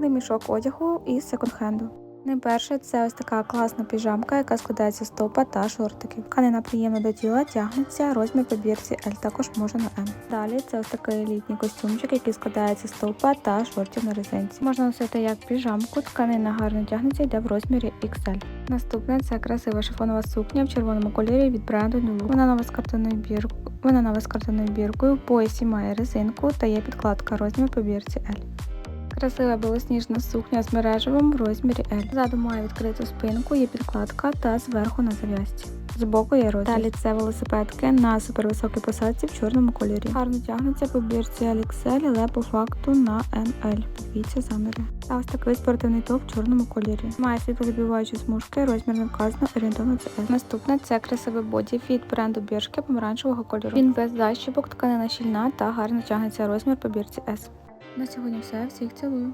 цілий мішок одягу із секонд-хенду. Найперше це ось така класна піжамка, яка складається з топа та шортиків. Тканина приємно до тіла, тягнеться, розмір по L, також можна на M. Далі це ось такий літній костюмчик, який складається з топа та шортів на резинці. Можна носити як піжамку, тканина гарно тягнеться, йде в розмірі XL. Наступне це красива шифонова сукня в червоному кольорі від бренду New. Вона нова з картонною біркою. Вона нова з картонною біркою, в поясі має резинку та є підкладка розмір по бірці L. Красива білосніжна сукня з мережевим в розмірі L. Ззаду має відкриту спинку, є підкладка та зверху на зав'язці. Збоку є розріз. Далі це велосипедки на супервисокій посадці в чорному кольорі. Гарно тягнуться по бірці LXL, але по факту на ML. Подивіться заміри. Та ось такий спортивний топ в чорному кольорі. Має світловідбиваючі смужки, розмір не вказано, орієнтовно це S. Наступне це красивий боді від бренду Біршки помаранчевого кольору. Він без защіпок, тканина щільна та гарно тягнеться розмір по бірці S. На сьогодні все. Всіх цілую.